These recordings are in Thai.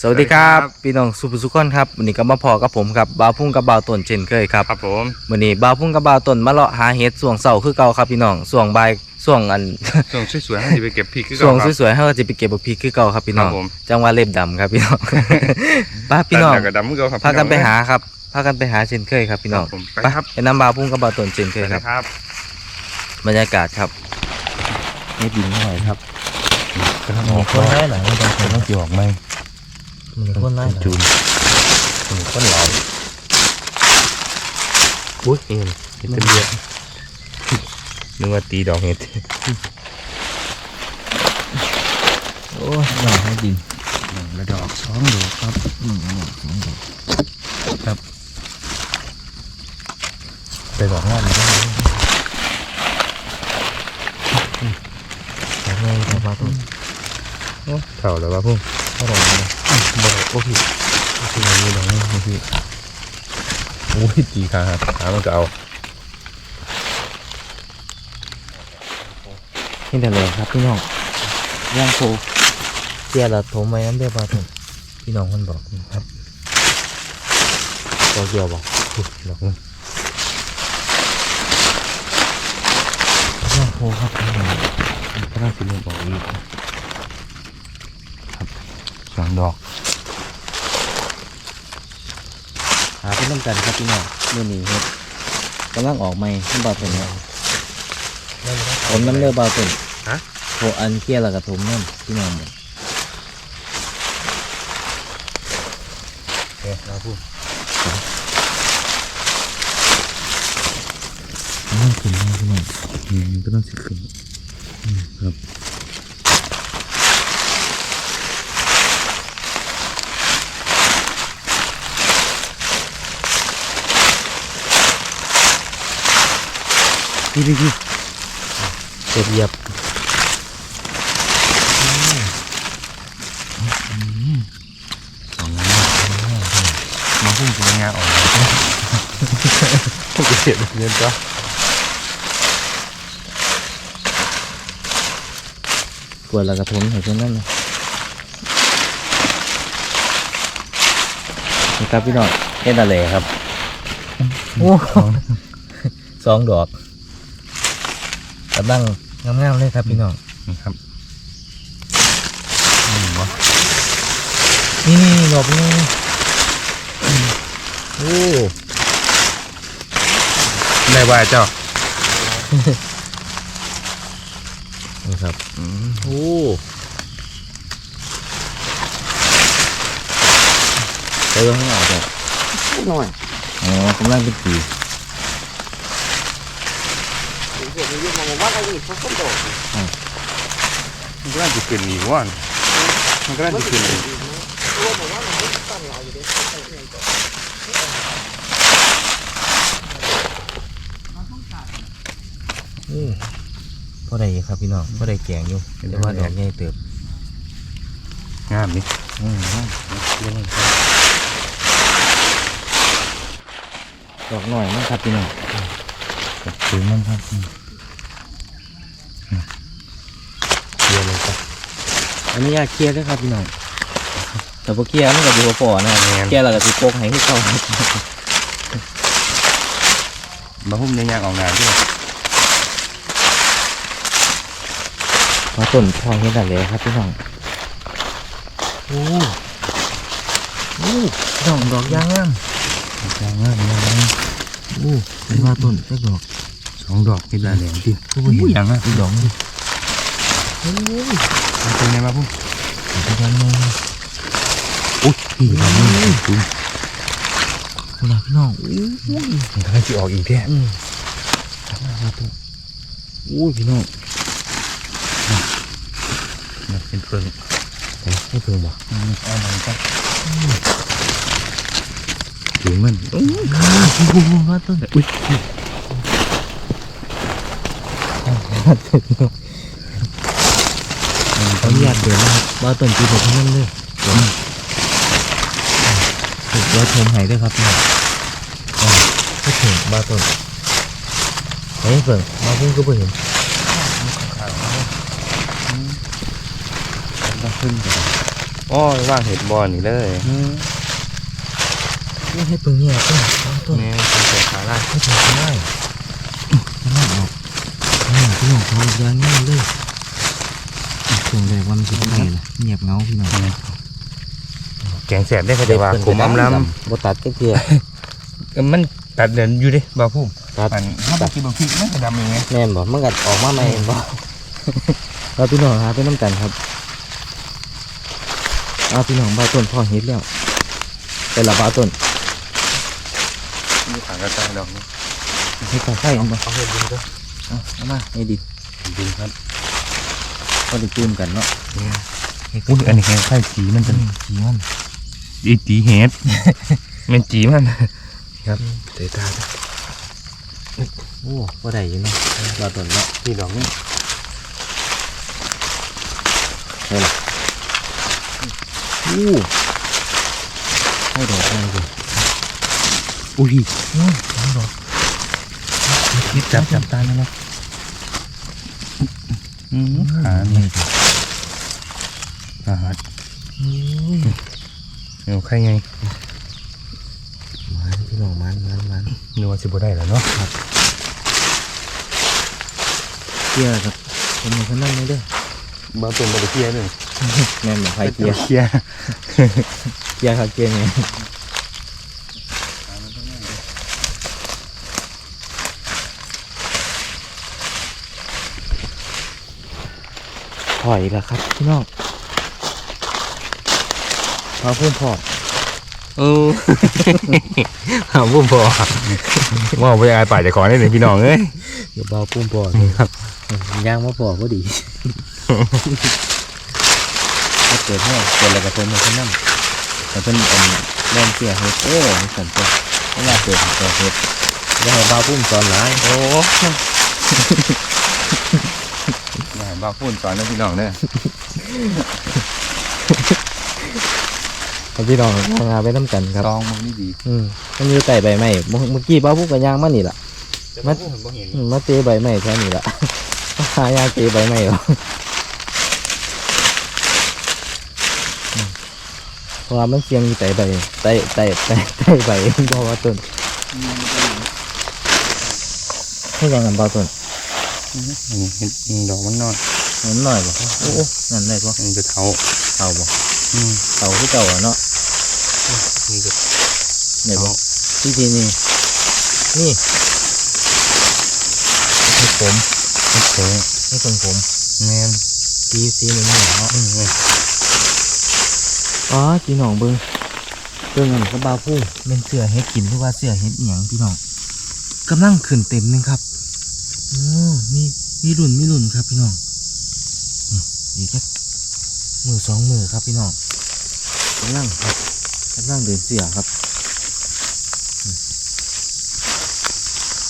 สวัสดีครับสวัสดีครับ พี่น้องสุภสุขคนครับวันนี้ก็มาพอกับผมครับบ่าวพุ่งกับบ่าวต้นเช่นเคยครับครับผมวันนี้บ่าวพุ่งกับบ่าวต้นมาเลาะหาเห็ดส่วงเสาคือเก่าครับพี่น้องส่วงบ่ายส่วงอันส่งสวยๆให้ไปเก็บพริกคือส่วงเก่าครับสวยๆให้เราจะไปเก็บบักพริกคือเก่าครับพี่น้องครับผมจังหวะเล็บดำครับพี่น้องป้าพี่น้องแต่กับดำมือเก่าครับพากันไปหาครับพากันไปหาเช่นเคยครับพี่น้องครับผมไปไปครับไปนำบ่าวพุ่งกับบ่าวต้นเช่นเคไปยคนะรับครับบรรยากาศครับนี่ดินหน่อยครับครับมีคนไล่หลังไม่ต้องคนต้องจีออกไหม มีคนไล่หลังจูนมีคนเหลาอุ้ยเอ็นเห็ดเป็นเดียนึกว่าตีดอกเห็ดโอ้ยหน่อยให้ดินหนึ่งละดอกสองดอกครับหนึ่งหนึ่งสองสามครับไปบอกงานเลยสองเลยครับบ่าวต้นเข่าแล้ววะพุ่งเท่าไหร่นะบอกโอ้พี่ที่มันมีดอกนี่พี่โอ้ยตีขาครับขามันก็เอานี่แต่เลยครับพี่น้องย่างโคเสียละถมไว้น้ำเดือบาถุนพี่น้องคนบอกครับตัวเดียวบอกดอกนึงย่างโคครับพี่น้องก็น่าสิเริ่มบอกอีกครับ สองดอก หาเป็นน้ำกันครับพี่น้องมื่อนี้เฮ็ดกำลังออกใหม่น้ำบาถุนเนี่ยผมน้ำเดือบาถุนฮะโคอันเคี้ยแล้วกับถมน้ำพี่น้องบอกเอ๊ะเราพูดน้ำขึ้นน้ำพี่น้องอืมก็ต้องสิขึ้นครับ พี่พี่พี่เสียบเหยียบสองงานมาพุ่งจะงานออกพุ่งจะเสียดเงินจ้ะกวนล้วกับถมเห็นเช่นนั้นนะนี่ครับพี่น้องเฮ็ดอะไรครับ โอ้สองดอก กำลังงามๆเลยครับพี่น้องนี่ครับอืมวะนี่นี่ดอกนี้โอ้ได้ว่าเจ้านี่ครับอืมโอ้ไปลงข้างหน้าจ้ะหน่อยอ๋อกำลังเป็นปี เดี๋ยวนี้มันว่าอะไรนี่เขาก็โดดมันก็น่าจะขึ้นอีกว่านมันก็น่าจะขึ้นอีกตัวผมว่ามันไม่ตั้งเราอยู่ดิโอ้พอได้อยู่ครับพี่น้องพอได้แกงอยู่แต่ว่าดอกใหญ่เติบงามนี่อืมดอกหน่อยนะครับพี่น้องถึงมันครับเยอะเลยครับ อันนี้อยากเคลียร์ด้วยครับพี่น้องแต่พอเคลียร์มันกับดูพอนะเคลียร์แล้วก็ติโกกให้ที่เขามาพุ่มยังยางออกงานด้วยพอต้นทองเห็นอะไรครับพี่น้องโอ้โอ้ดอกดอกยางงามยางงามยางงามโอ้เป็นว่าต้นแค่ดอกสองดอกนี่แหละแหลมดิก็ไม่เห็นยางงามอีกดอกนึ งโอ้ยเป็นไงมาพุ่มเป็นยังไงอุ้ยพี่ดอกนี่คุณคุณนะพี่น้องโอ้ยมันก็น่าจะออกอีกแท้อืมครับผมโอ้ยพี่น้องเนี่ยเป็นเพิงเฮ้ยให้เพิ่งบอกอืมเอามันก็ถึงมันโอ้ยโอ้โหว่าต้นอุ้ยเขา อนุญาตเดินนะครับว่าต้นปีผมทั้งนั้นเลยถูกว่าชมไห้ด้วยครับพี่น้องอ่าพูดถึงบ้าต้นเฮ้ยเพิ่งมาพุ่งก็เพิ่งเห็นต้องขึ้นไปอ๋อว่างเห็ดบอลนี่เลยอืมนี่ให้ปึงเนี่ยต้นต้นแม่เป็นเสือขาล่าให้ถึงได้ขนาดออกนี่พี่น้องเขายางง่ายเลย ช่วงแรกว่ามันจะไงล่ะเงียบเงาพี่น้องแกงแสบได้ก็ได้ว่าผมอำลบตัดก็คือำมันตัดเดินอยู่ดิบ่าวพุ่มตัดมันถ้าไปกินบางทีมันจะดำเองไงแม่นบอกมันกัดออกมาใหม่บ่เราพี่น้องหาไปน้ำกันครับเอาพี่น้องบ้าต้นพ่อเฮ็ดแล้วเป็นละบ้าต้นมีขางกระจายดอกนี่ให้ตาไข่อันบ่เอาเห็ดดินก็เอาเอามาให้ดิดินครับ ก็ได้จูนกันเนาะอุ้ยอันนี้แกงไข่จีมันจะจีมันอีจีเห็ดแมันจีมันครับเตะตาจ้ะโอ้ก็ได้อยู่เนาะบ้าต้นเนาะนี่ดอกนี่อู้ให้ดอกอะไรดิอุ้ยอืมให้ดอกนิดจับจับตานะมั้งอืม ขานี่นี่ดิอาหารอุ้ยเดี๋ยวใครไงมันพี่น้องมันมันมันนึกว่าสิบ่ได้แล้วเนาะเกียร์ครับเป็นยังไงนั่นเลยเด้อบ่าวตุ่มบ่ได้เคลียร์เลยแม่นบอกใครเกียร์เคลียร์เกียร์ครับเกียร์ไง อยแล้วครับพี่น้องมาพุ่มพอเออหาพุ่มพอว่าบ่อยากอายป่าจะขอได้หนึ่งพี่น้องเอ้ยเดี๋ยวเบาพุ่มพอนี่ครับย่างมาพอก็ดีถ้าเกิดให้เกิดอะไรกับเพิ่นมาเพิ่นนั่นแต่เพิ่นเป็นแรงเสียเฮ็ดเออนี่สันตัวไม่น่าเกิดเกิดเฮ็ดจะให้เบาพุ่มสอนหลายโอ้ยาย บ้าพูนสอนนะพี่น้องเด้อให้พี่น้องทำงานไปน้ำกันครับลองมึงนี่ดี อืมมันอยู่ใต้ใบไม้เมื่อเมื่อกี้เบาพุ่มกับยางมานี่ล่ะมันบ่เห็นอืมมาเตะใบไม้แค่นี้ล่ะหายางเตะใบไม้เหรออืมเพราะว่ามันเสียงอยู่ใต้ใบใต้ใต้ใต้ใต้ใบเพราะว่าต้นให้ยังกันเบาต้นนี่เห็น ดอกมันนอนมันหน่อยบ่โอ้โอ้นั่นได้บ่อันนี้ก็เท้าเอาบ่อืมเอาที่เก่าอะเนาะนี่ก็ได้บ่ที่ทีนี่นี่ให้ผมให้ผมให้คนผมแมนสีสีนี่นี่เนาะอืมเว้ยอ๋อพี่น้องเบิ่งเบิ่งอันก็บาผู้เป็นเสื้อเฮ็ดกินหรือว่าเสื้อเฮ็ดอีหยังพี่น้องกำลังขึ้นเต็มหนึงครับโอ้ มีมีรุ่นมีรุ่นครับพี่น้องนี่อีกแค่มือสองมือครับพี่น้องกำลังครับกำลังเดินเสื้อครับอืม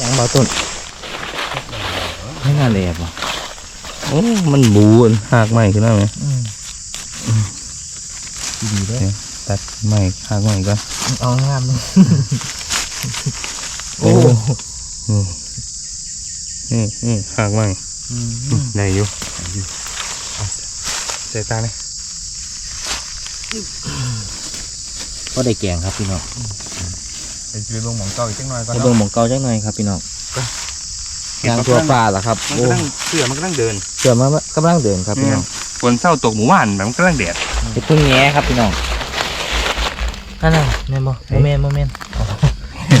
ยังเบาต้นให้งานเลยบ่โอ้มันบูนหากใหม่ขึ้นแล้วไหมอืมดีๆเด้อตัดใหม่หากใหม่ก่อนเอางามเลยโอ้ อืมอืมอืมหากใหม่อืมได้อยู่ได้อยู่เอาใส่ตาเลยก็ได้แกงครับพี่น้องเดี๋ยวจะไปเบิ่งหมองเก่าอีกจังหน่อยก่อนให้เนาะเบิ่งหมองเก่าจังหน่อยครับพี่น้องยางตัวปลาล่ะครับมันโอ้กำลังเสือมันกำลังเดินเสือมากำลังเดินครับพี่น้องฝนเศร้าตกหมู่บ้านแบบมันกำลังแดดไปพึ่งแง่ครับพี่น้องนั่นน่ะแม่นบ่โมเมนโมเมน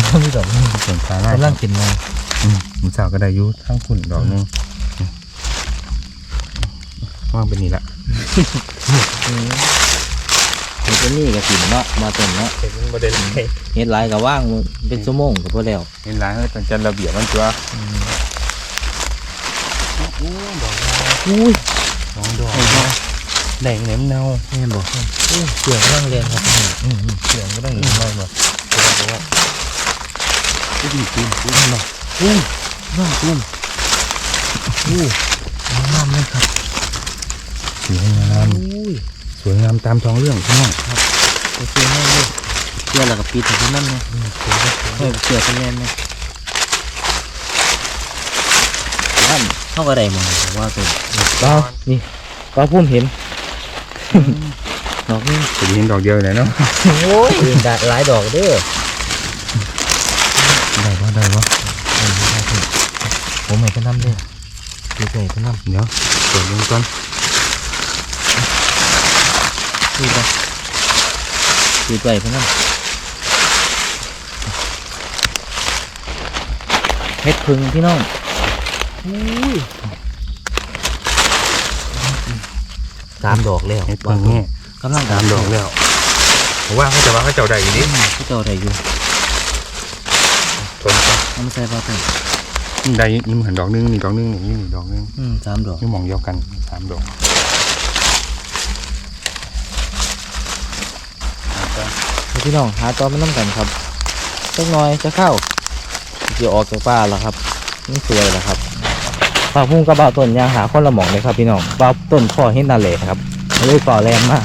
เขามีดอกนี่ฝนฟ้าไล่กำลังกินเลยอื มหมู่สาวก็ได้ยุทั้งฝุ่นดอกหนึงว่างเป็นนี่ละเฮ็ดอันนี่ก็กินเนาะมาเต้นเนาะเห็นประเด็นเลยเฮ็ดหลายก็ว่างเป็นชั่วโมงก็พอแล้วเห็นร้านเขาต้งจัดระเบียบมันตัวอุ้ยน้องดอกแดงเหน็มเน่าแม่นบ่อุ้ยเสือกำลังเรียนครับพี่น้องอืมอืมเสียงก็ได้ยินน้อยบ่เพราะว่าดีจริงจริงเนาะ อุ้ยน้องตุ้มอู้งามเลยครับสวยงามอุ้ยสวยงามตามท้องเรื่องพี่น้องโอเคแม่เลยเสื้อแล้วก็ปีถึงนั่นเลยเออเสื้อเป็นแม่นเลยนั่นเท่ากับใดมึงว่าตัวป้านี่ป้าพุ่มเห็นดอกนี้จะเห็นดอกเดียวเลยเนาะโอ้ยได้หลายดอกเด้อได้บ่ได้บ่ได้บ่ได้บ่ ผมให้เพิ่นนำเด้อดูใจเพิ่นนำเดี๋ยวเปิดดูก่อนดูไปดูใจเพิ่นนำเฮ็ดพึ่งพี่น้องอุ้ยสามดอกแล้วเห็ดเพิ่งนี่กำลังตามดอกแล้วเพราะว่าเขาจะว่าเขาเจ้าได้อยู่ดิที่เจ้าได้อยู่ทนก่อนเอามาใส่ปลาเป็น ได้นี่มันดอกหนึงนี่ดอกหนึงนี่นี่ดอกหนึงอืมสามดอกนี่มองเดียวกันสามดอกพี่น้องหาตอนมันน้ำกันครับสักหน่อยจะเข้าจะออกจากป่าแล้วครับนี่สวยแล้วครับปลาพุ่งกับบ่าวต้นยางหาคนละหมองเลยครับ พี่น้องบ่าวต้นพ่อเห็นนาเล่ครับเลยป่าแรงมาก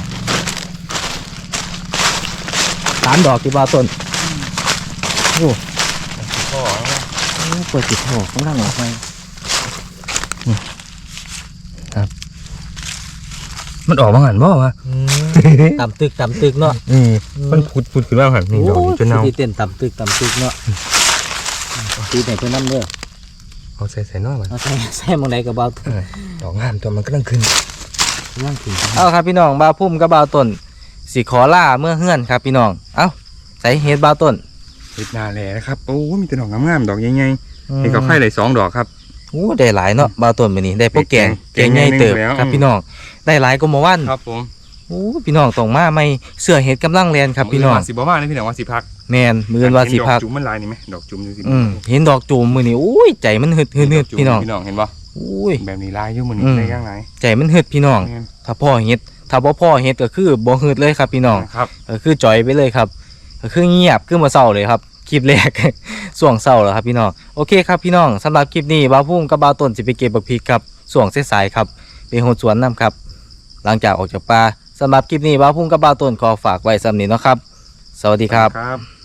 สามดอกที่บ่าวต้นโอ้พ่อ โหเปิดจิตโหข้างล่างออกไปมันออกมาหันบ่วะต่ำตึกต่ำตึกเนาะอืมมันพุดพุดขึ้นมาหันนี่ดอกนี้จนเน่าที่เต้นต่ำตึกต่ำตึกเนาะตีไหนเพื่อนน้ำเด้อเอาใส่ใส่น้อยมันเอาใส่ใส่หมองใดกับบ่าวต้นดอกงามตัวมันก็ต้องขึ้นย่างถึงเอาครับพี่น้องบ่าวพุ่มกับบ่าวต้นสิขอล่าเมื่อเฮือนครับพี่น้อง เอ้าใส่เฮ็ดบ่าวต้นเห็ดนาแหล่นะครับโอ้มีแต่ดอกงามๆดอกใหญ่ๆ เห็ดเขาไข่เลยสองดอกครับ โอ้ได้หลายเนาะบ่าวต้นมื้อนี้ได้พวกแกงแกแกงงใหญ่เติบแกงใหญ่แล้วครับพี่น้องได้หลายก็มาวันครับผมโอ้พี่น้องต้องมาไม่เสื้อเฮ็ดกำลังแลนครับพี่น้องสิบ่มาเลยพี่น้องว่าสิพักแม่นมื้ออนว่าสิพักดอจุ่มมันลายนี่ไหมดอกจุ่มดูสิอืมเห็นดอกจูมมื้อนี้อุ้ยใจมันหึดหึดหึดดกจุ่มพี่น้องพี่น้องเห็นบ่อุ้ยแบบนี้ลายอยู่มันนี่อืมได้ยังไงใจมันหึดพี่น้องถ้าพ่อเฮ็ดถ้าบ่พ่อเฮ็ดก็คือบ่หึดเลยครับพี่น้องครับก็คือจอยไปเลยครับก็คือเงียบขึ้นมาเศร้าเลยครับ คลิปแรก ส่วงเศร้าแล้วครับพี่น้องโอเคครับพี่น้องสำหรับคลิปนี้บ้าวพุ่งกับบ้าวต้นสิไปเก็บบักพีกครับส่วงเส้นสายครับเปโหดสวนน้ำครับ หลังจากออกจากป่าสำหรับคลิปนี้บ้าวพุ่งกับบ้าวต้นขอฝากไว้สำนี้เนาะครับ สวัสดีครับ